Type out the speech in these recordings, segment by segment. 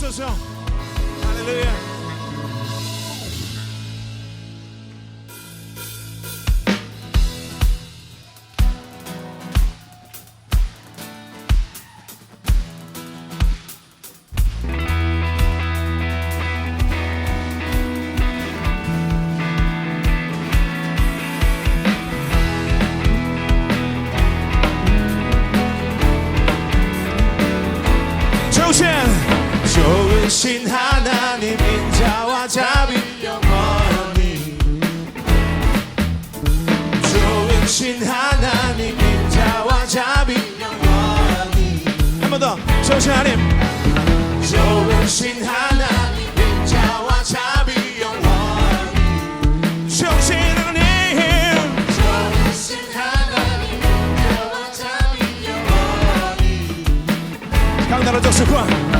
Hallelujah. 대신 하나님 인자와 자비려 멀니 좋으신 하나님 인자와 자비려 멀니 한 번 더 좋으신 하나님. 좋으신 하나님 인자와 자비 영원히. 좋으신 하나님. 좋으신 하나님 인자와 자비 영원히. 강나라 조세권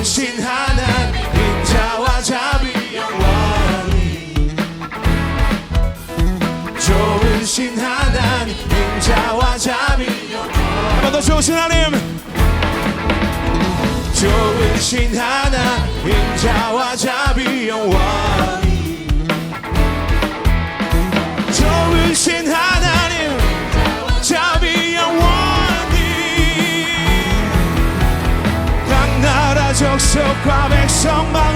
크신 하나님 인자와 자비 영원히 좋은 신 하나 인자와 자비 영원히 한번더 좋으신 하나님. 좋은 신 하나 somebody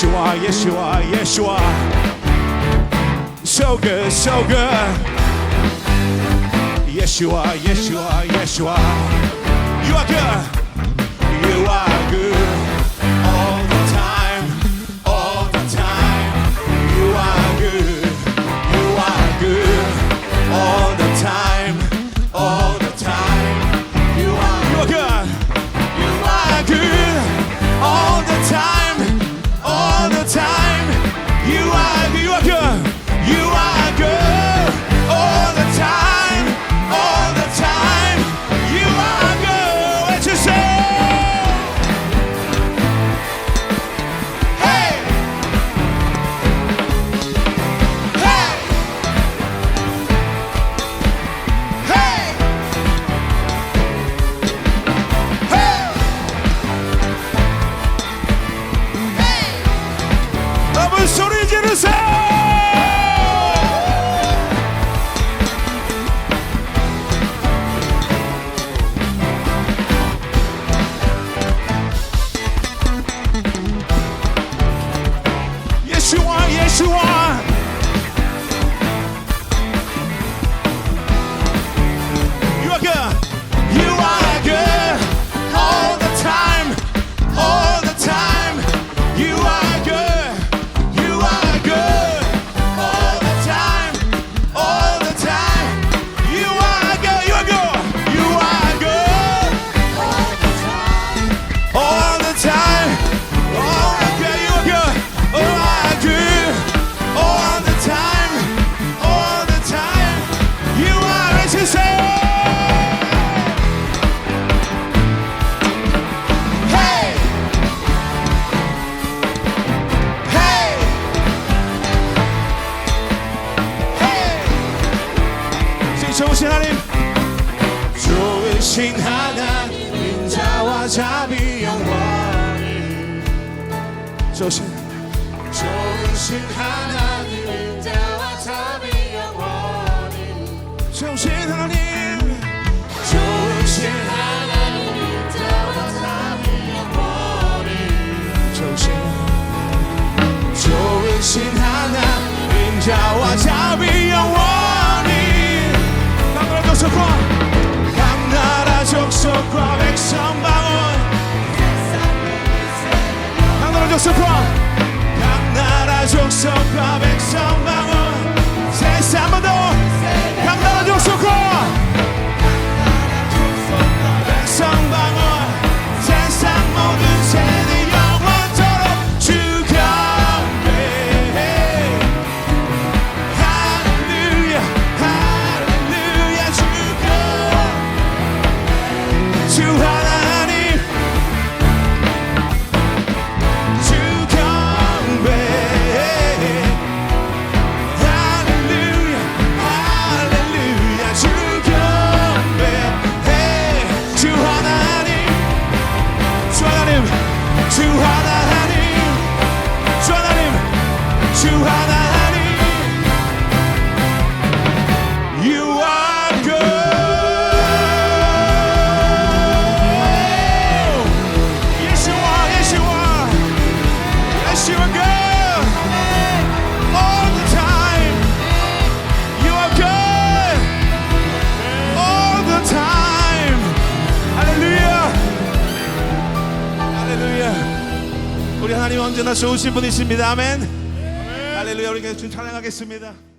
Yes, you are. Yes, you are. Yes, you are. So good. So good. Yes, you are. Yes, you are. Yes, you are. You are good. 좋으신 하나님 인자와 자비 영원히 좋으신 좋으신 하나님 인자와 자비 영원히 좋으신 하나님. 좋으신 하나님 인자와 자비 족속과 강나라 족속과 백성 방 언제나 좋으신 분이십니다. 아멘. 할렐루야 우리 계속 찬양하겠습니다